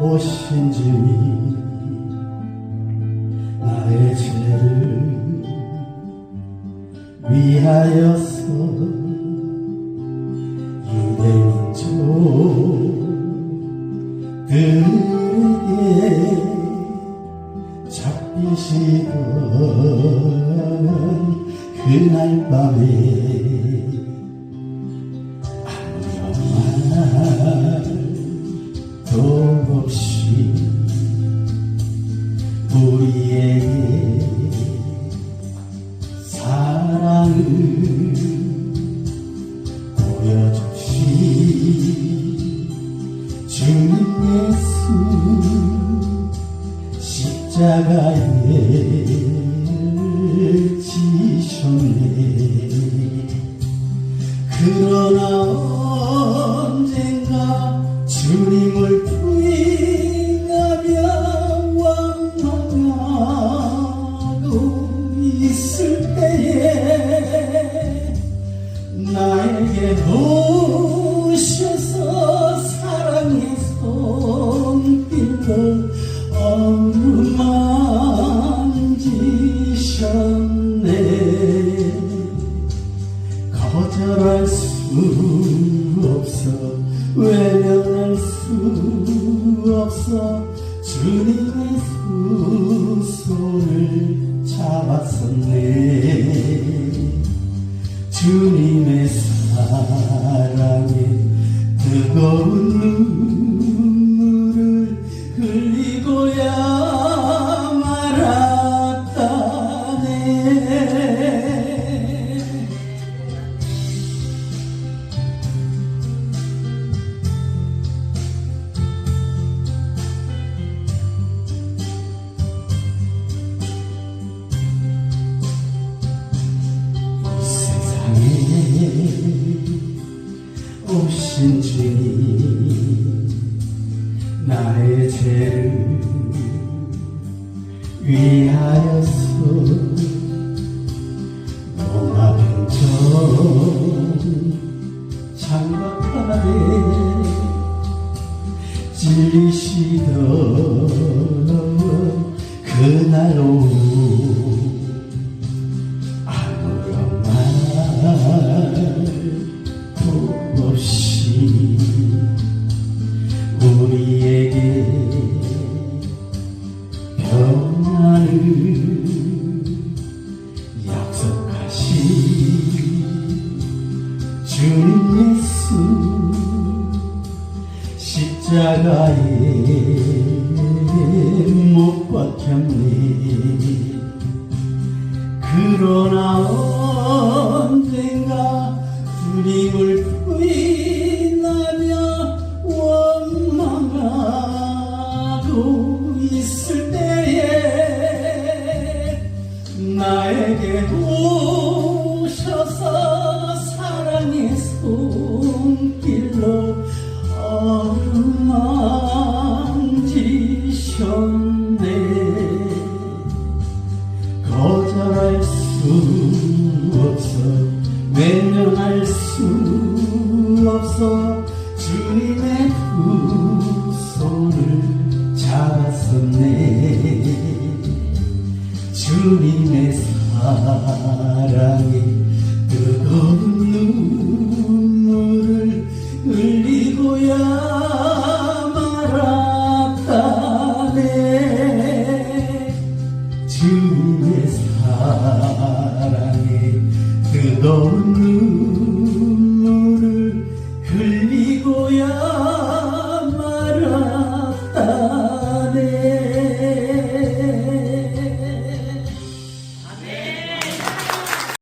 오신 주님 나의 죄를 위하여서 유대민족들에게 잡히시던 그날 밤에 우리에게 사랑을 보여주신 주님 예수 십자가에 수 없어 주님의 두 손을 잡았었네. 주님의 사랑에 뜨거운 눈 나의 죄를 위하여서 농아병정 장갑하에 찔리시던 그날 오후 아무런 말도 십자가에 못 박혔네 그러나 언젠가 주님을 부인 외면할 수 없어. 주님의 두 손을 잡았었네. 주님의 사랑에 뜨거운 눈물을 흘리고야 말았다네. 주님의 사랑에 뜨거운